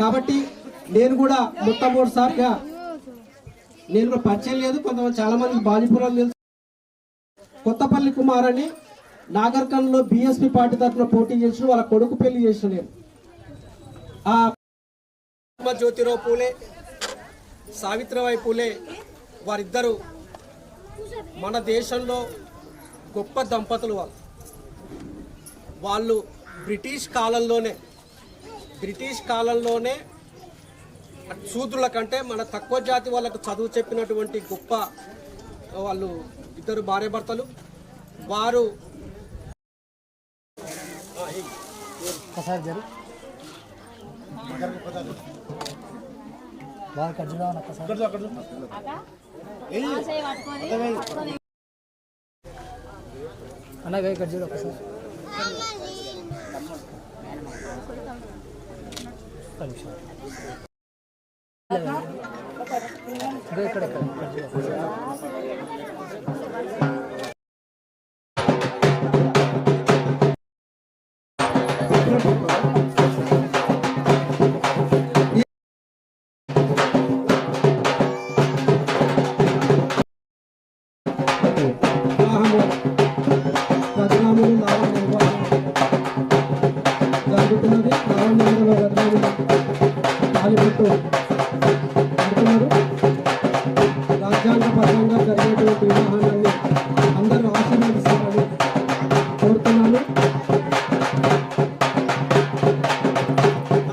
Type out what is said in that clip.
కాబట్టి నేను కూడా మొట్టమొదటిసారిగా నేను కూడా పరిచయం లేదు. కొంతమంది చాలా మంది బాజీపురం తెలుసు. కొత్తపల్లి కుమార్ అని నాగర్కర్లో బీఎస్పీ పార్టీ తరఫున పోటీ చేసిన వాళ్ళ కొడుకు పెళ్ళి చేసిన నేను. ఆ జ్యోతిరావు పూలే సావిత్రిబాయి పూలే వారిద్దరూ మన దేశంలో గొప్ప దంపతులు వాళ్ళు. వాళ్ళు బ్రిటిష్ కాలంలోనే బ్రిటిష్ కాలంలోనే శూద్రుల కంటే మన తక్కువ జాతి వాళ్ళకు చదువు చెప్పినటువంటి గొప్ప వాళ్ళు ఇద్దరు భార్యాభర్తలు. వారు ఒకసారి జరు. బాగా కట్ చూడాలి ఒక్కసారి? అన్న వేయి కట్ చూడు ఒకసారి Gracias. కోరుతూ రాజ్యాంగ పరంగా జరిగేటువంటి వివాహాన్ని